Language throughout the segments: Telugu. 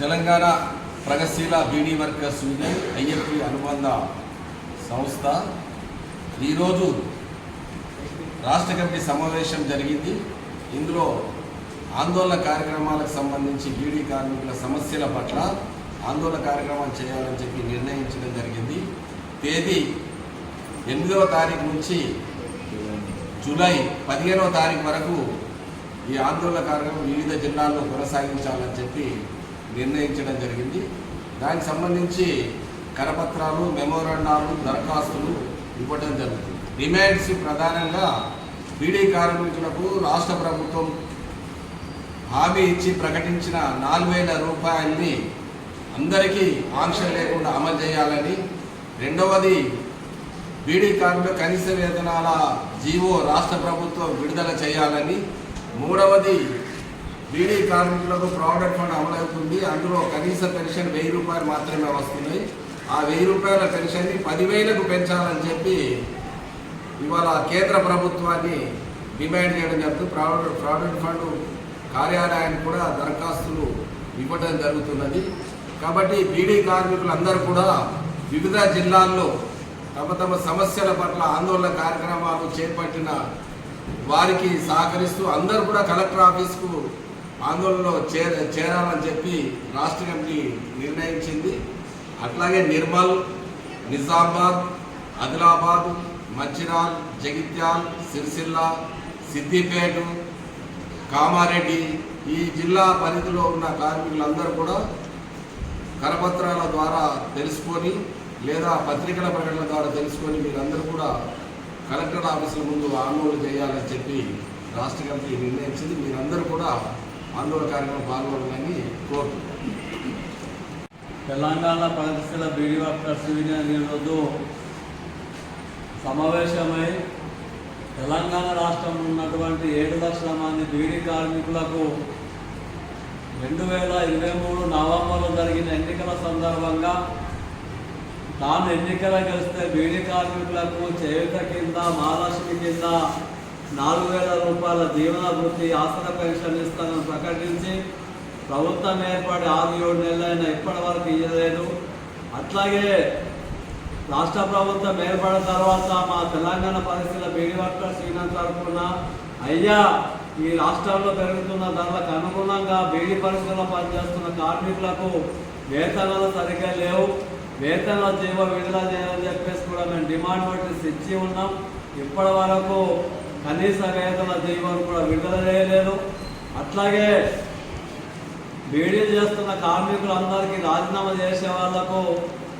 తెలంగాణ ప్రగతిశీల బీడీ వర్కర్స్ యూనియన్ ఐఎఫ్పి అనుబంధ సంస్థ. ఈరోజు రాష్ట్ర కమిటీ సమావేశం జరిగింది. ఇందులో ఆందోళన కార్యక్రమాలకు సంబంధించి బీడీ కార్మికుల సమస్యల పట్ల ఆందోళన కార్యక్రమాలు చేయాలని చెప్పి నిర్ణయించడం జరిగింది. తేదీ ఎనిమిదవ తారీఖు నుంచి జూలై పదిహేనవ తారీఖు వరకు ఈ ఆందోళన కార్యక్రమం వివిధ జిల్లాల్లో కొనసాగించాలని చెప్పి నిర్ణయించడం జరిగింది. దానికి సంబంధించి కరపత్రాలు మెమోరాండాలు దరఖాస్తులు ఇవ్వడం జరుగుతుంది. డిమాండ్స్ ప్రధానంగా బీడీ కార్మికులకు రాష్ట్ర ప్రభుత్వం హామీ ఇచ్చి ప్రకటించిన నాలుగు వేల రూపాయల్ని అందరికీ ఆంక్ష లేకుండా అమలు చేయాలని రెండవది బీడీ కార్మికుల కనీస వేతనాల జీవో రాష్ట్ర ప్రభుత్వం విడుదల చేయాలని మూడవది బీడీ కార్మికులకు ప్రావిడెంట్ ఫండ్ అమలవుతుంది. అందులో కనీస పెన్షన్ వెయ్యి రూపాయలు మాత్రమే వస్తున్నాయి. ఆ వెయ్యి రూపాయల పెన్షన్ని పదివేలకు పెంచాలని చెప్పి ఇవాళ కేంద్ర ప్రభుత్వాన్ని డిమాండ్ చేయడం జరుగుతుంది ప్రావిడెంట్ ప్రావిడెంట్ ఫండ్ కార్యాలయానికి కూడా దరఖాస్తులు ఇవ్వడం జరుగుతున్నది. కాబట్టి బీడీ కార్మికులందరూ కూడా వివిధ జిల్లాల్లో తమ తమ సమస్యల పట్ల ఆందోళన కార్యక్రమాలు చేపట్టిన వారికి సహకరిస్తూ అందరూ కూడా కలెక్టర్ ఆఫీస్కు ఆందోళనలో చేర చేరాలని చెప్పి రాష్ట్ర కమిటీ నిర్ణయించింది. అట్లాగే నిర్మల్ నిజామాబాద్ ఆదిలాబాద్ మంచిరాల్ జగిత్యాల్ సిరిసిల్ల సిద్దిపేట కామారెడ్డి ఈ జిల్లా పరిధిలో ఉన్న కార్మికులందరూ కూడా కరపత్రాల ద్వారా తెలుసుకొని లేదా పత్రికల ప్రకటనల ద్వారా తెలుసుకొని మీరందరూ కూడా కలెక్టర్ ఆఫీసుల ముందు ఆందోళన చేయాలని చెప్పి రాష్ట్ర కమిటీ నిర్ణయించింది. మీరందరూ కూడా ఆందోళన కార్యక్రమం పాల్గొనాలని కోరుతున్నాను తెలంగాణ ప్రగతిశీల బీడీ వర్కర్స్ యూనియన్ ఈరోజు సమావేశమై తెలంగాణ రాష్ట్రంలో ఉన్నటువంటి ఏడు లక్షల మంది బీడీ కార్మికులకు రెండు వేల ఇరవై మూడు నవంబర్లో జరిగిన ఎన్నికల సందర్భంగా తాను ఎన్నికల గెలిస్తే బీడీ కార్మికులకు చేయుత కింద మహాలక్ష్మి కింద నాలుగు వేల రూపాయల జీవన వృత్తి ఆసన పెన్షన్ ఇస్తానని ప్రకటించి ప్రభుత్వం ఏర్పడి ఆరు ఏడు నెలలైనా ఇప్పటి వరకు ఇవ్వలేదు అట్లాగే రాష్ట్ర ప్రభుత్వం ఏర్పడిన తర్వాత మా తెలంగాణ పరిస్థితుల బీడీ వర్కర్స్ యూనియన్ తరఫున అయ్యా ఈ రాష్ట్రంలో పెరుగుతున్న ధరలకు అనుగుణంగా బీడీ పరిశ్రమలో పనిచేస్తున్న కార్మికులకు వేతనాలు సరిగ్గా లేవు. వేతన జీవ విడుదల చేయాలని చెప్పేసి కూడా మేము డిమాండ్ నోటీస్ ఇచ్చి ఉన్నాం. ఇప్పటి వరకు కనీస వేతన జీవోను కూడా విడుదల చేయలేదు. అట్లాగే బీడీ చేస్తున్న కార్మికులందరికీ రాజీనామా చేసే వాళ్ళకు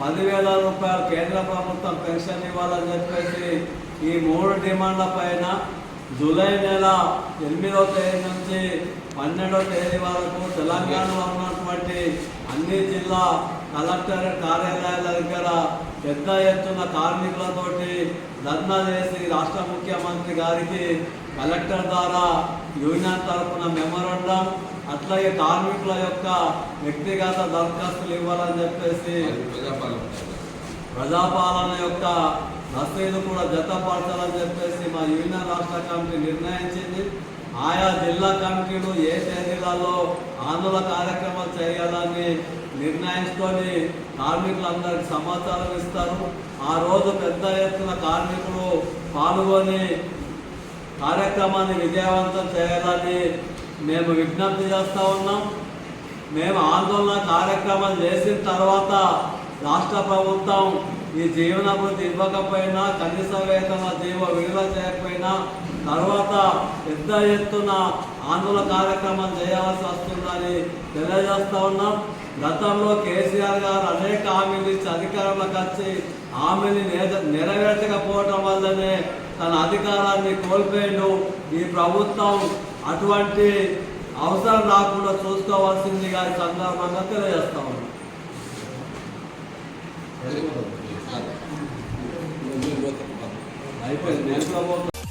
పదివేల రూపాయలు కేంద్ర ప్రభుత్వం పెన్షన్ ఇవ్వాలని చెప్పేసి ఈ మూడు డిమాండ్ల పైన జూలై నెల ఎనిమిదో తేదీ నుంచి పన్నెండో తేదీ వరకు తెలంగాణలో ఉన్నటువంటి అన్ని జిల్లా కలెక్టరేట్ కార్యాలయాల దగ్గర పెద్ద ఎత్తున కార్మికులతోటి ధర్నా చేసి రాష్ట్ర ముఖ్యమంత్రి గారికి కలెక్టర్ ద్వారా యూనియన్ తరఫున మెమోరండం అట్లాగే కార్మికుల యొక్క వ్యక్తిగత దరఖాస్తులు ఇవ్వాలని చెప్పేసి ప్రజాపాలన యొక్క రసీదు కూడా జతపరచాలని చెప్పేసి మా యూనియన్ రాష్ట్ర కమిటీ నిర్ణయించింది. ఆయా జిల్లా కమిటీలు ఏ తేదీలలో ఆందోళన కార్యక్రమాలు చేయాలని నిర్ణయించుకొని కార్మికులందరికీ సమాచారం ఇస్తారు. ఆ రోజు పెద్ద ఎత్తున కార్మికులు పాల్గొని కార్యక్రమాన్ని విజయవంతం చేయాలని మేము విజ్ఞప్తి చేస్తూ ఉన్నాం. మేము ఆందోళన కార్యక్రమం చేసిన తర్వాత రాష్ట్ర ప్రభుత్వం ఈ జీవనాభివృద్ధి ఇవ్వకపోయినా కనీస వేతన జీవ విడుదల చేయకపోయినా తర్వాత పెద్ద ఎత్తున ఆందోళన కార్యక్రమం చేయాల్సి వస్తుందని తెలియజేస్తా ఉన్నాం. గతంలో కేసీఆర్ గారు అనేక హామీలు ఇచ్చి అధికారంలోకి వచ్చి హామీని నెర- నెరవేర్చకపోవడం వల్లనే తన అధికారాన్ని కోల్పోయిండు. ఈ ప్రభుత్వం అటువంటి అవసరం రాకుండా చూసుకోవాల్సిందిగా ఈ సందర్భంగా తెలియజేస్తా ఉన్నాం. అయిపోయింది.